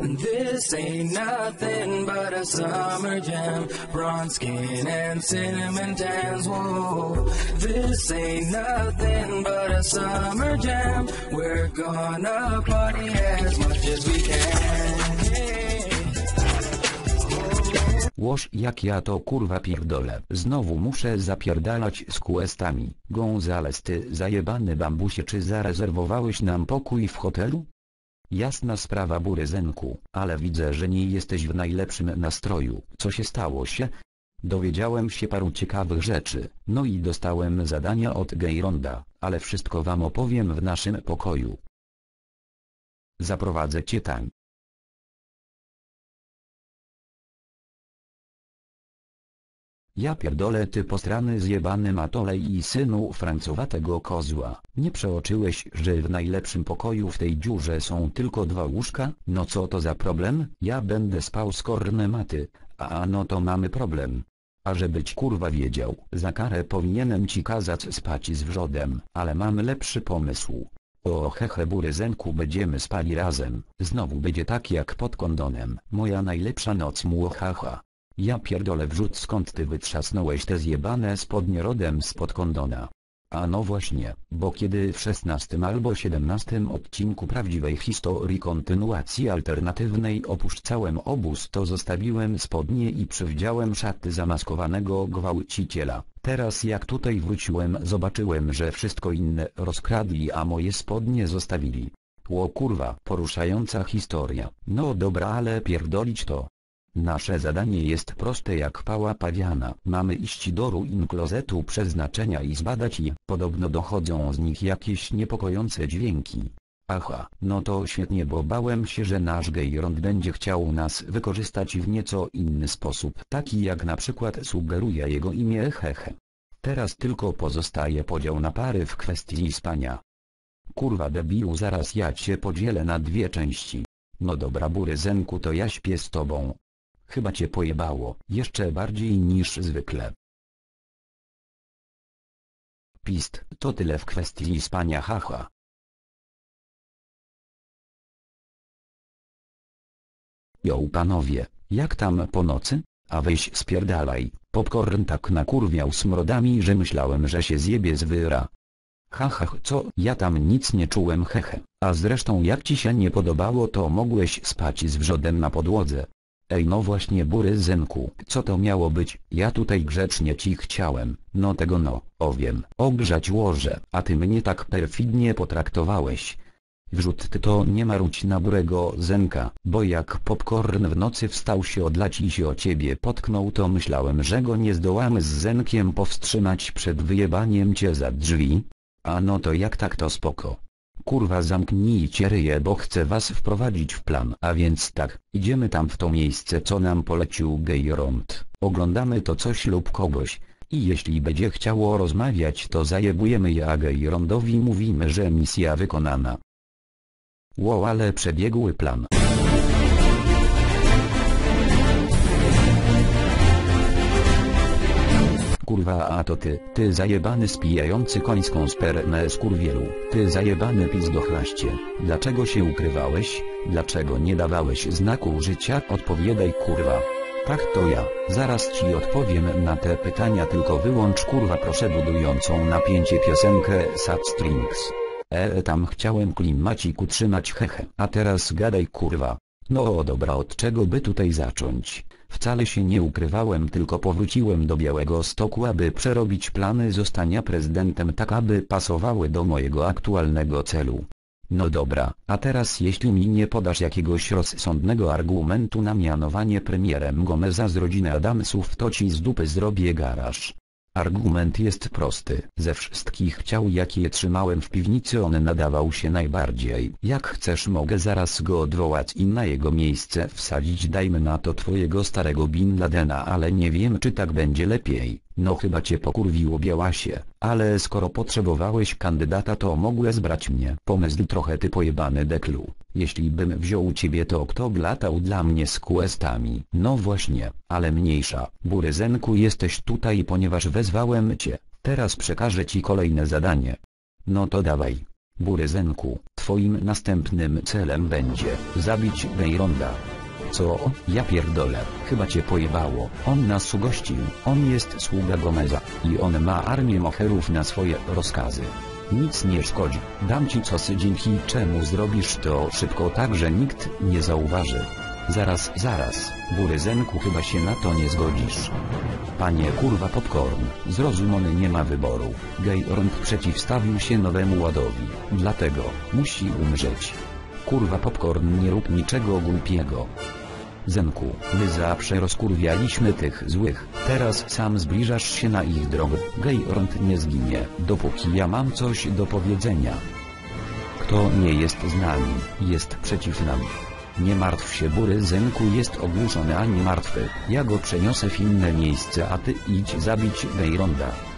This ain't nothing but a summer jam. Bronze skin and cinnamon tans. Whoa. This ain't nothing but a summer jam. We're gonna party as much as we can. Łoż jak ja to kurwa pierdolę. Znowu muszę zapierdalać z questami. Gonzales ty zajebany bambusie czy zarezerwowałeś nam pokój w hotelu? Jasna sprawa Buryzenku, ale widzę, że nie jesteś w najlepszym nastroju. Co się stało się? Dowiedziałem się paru ciekawych rzeczy, no i dostałem zadania od Gejronda, ale wszystko wam opowiem w naszym pokoju. Zaprowadzę cię tam. Ja pierdolę ty postrany zjebany matolej i synu francowatego kozła. Nie przeoczyłeś, że w najlepszym pokoju w tej dziurze są tylko dwa łóżka? No co to za problem? Ja będę spał z korne maty. A no to mamy problem. A żebyś kurwa wiedział, za karę powinienem ci kazać spać z wrzodem, ale mam lepszy pomysł. O hehe buryzenku będziemy spali razem, znowu będzie tak jak pod kondonem, moja najlepsza noc muohaha. Ja pierdolę wrzut skąd ty wytrzasnąłeś te zjebane spodnie rodem spod kondona. A no właśnie, bo kiedy w szesnastym albo siedemnastym odcinku prawdziwej historii kontynuacji alternatywnej opuszczałem obóz to zostawiłem spodnie i przywdziałem szaty zamaskowanego gwałciciela. Teraz jak tutaj wróciłem zobaczyłem że wszystko inne rozkradli a moje spodnie zostawili. Ło kurwa, poruszająca historia. No dobra ale pierdolić to. Nasze zadanie jest proste jak pała pawiana. Mamy iść do ruin klozetu przeznaczenia i zbadać je. Podobno dochodzą z nich jakieś niepokojące dźwięki. Aha, no to świetnie bo bałem się że nasz Gejrond będzie chciał nas wykorzystać w nieco inny sposób. Taki jak na przykład sugeruje jego imię hehe. Teraz tylko pozostaje podział na pary w kwestii spania. Kurwa debilu zaraz ja cię podzielę na dwie części. No dobra buryzenku to ja śpię z tobą. Chyba cię pojebało, jeszcze bardziej niż zwykle. Pist, to tyle w kwestii spania haha. Jo panowie, jak tam po nocy? A weź spierdalaj, popcorn tak nakurwiał smrodami, że myślałem, że się zjebie z wyra. Haha, co, ja tam nic nie czułem hehe, a zresztą jak ci się nie podobało to mogłeś spać z wrzodem na podłodze. Ej no właśnie bury zenku, co to miało być, ja tutaj grzecznie ci chciałem, no tego no, o wiem, ogrzać łoże, a ty mnie tak perfidnie potraktowałeś. Wrzut ty to nie marudź na burego zenka, bo jak popcorn w nocy wstał się odlać i się o ciebie potknął to myślałem, że go nie zdołamy z zenkiem powstrzymać przed wyjebaniem cię za drzwi. A no to jak tak to spoko. Kurwa zamknijcie ryje bo chcę was wprowadzić w plan. A więc tak, idziemy tam w to miejsce co nam polecił Gejrond. Oglądamy to coś lub kogoś. I jeśli będzie chciało rozmawiać to zajebujemy je a Gejrondowi mówimy że misja wykonana. Wow ale przebiegły plan. Kurwa a to ty, ty zajebany spijający końską spermę skurwielu, ty zajebany pizdochlaście, dlaczego się ukrywałeś, dlaczego nie dawałeś znaku życia, odpowiadaj kurwa. Tak to ja, zaraz ci odpowiem na te pytania tylko wyłącz kurwa proszę budującą napięcie piosenkę Sad Strings. Eee tam chciałem klimacik utrzymać hehe. A teraz gadaj kurwa. No dobra od czego by tutaj zacząć? Wcale się nie ukrywałem tylko powróciłem do Białego Stoku aby przerobić plany zostania prezydentem tak aby pasowały do mojego aktualnego celu. No dobra, a teraz jeśli mi nie podasz jakiegoś rozsądnego argumentu na mianowanie premierem Gomeza z rodziny Adamsów to ci z dupy zrobię garaż. Argument jest prosty. Ze wszystkich ciał jakie trzymałem w piwnicy on nadawał się najbardziej. Jak chcesz mogę zaraz go odwołać i na jego miejsce wsadzić dajmy na to twojego starego Bin Ladena ale nie wiem czy tak będzie lepiej. No chyba cię pokurwiło Białasie, ale skoro potrzebowałeś kandydata to mogłeś brać mnie. Pomysł trochę ty pojebany deklu. Jeśli bym wziął ciebie to kto by latał dla mnie z questami? No właśnie, ale mniejsza. Buryzenku jesteś tutaj ponieważ wezwałem cię. Teraz przekażę ci kolejne zadanie. No to dawaj. Buryzenku, twoim następnym celem będzie zabić Gejronda. Co? Ja pierdolę, chyba cię pojebało. On nas ugościł, on jest sługa Gomeza i on ma armię moherów na swoje rozkazy. Nic nie szkodzi, dam ci cosy dzięki czemu zrobisz to szybko tak, że nikt nie zauważy. Zaraz, zaraz, Buryzenku chyba się na to nie zgodzisz. Panie kurwa popcorn, zrozumiony nie ma wyboru. Gejrond przeciwstawił się nowemu ładowi, dlatego musi umrzeć. Kurwa popcorn nie rób niczego głupiego. Zenku, my zawsze rozkurwialiśmy tych złych, teraz sam zbliżasz się na ich drogę. Gejrond nie zginie, dopóki ja mam coś do powiedzenia. Kto nie jest z nami, jest przeciw nam. Nie martw się bury Zenku jest ogłuszony a nie martwy, ja go przeniosę w inne miejsce a ty idź zabić Gejronda.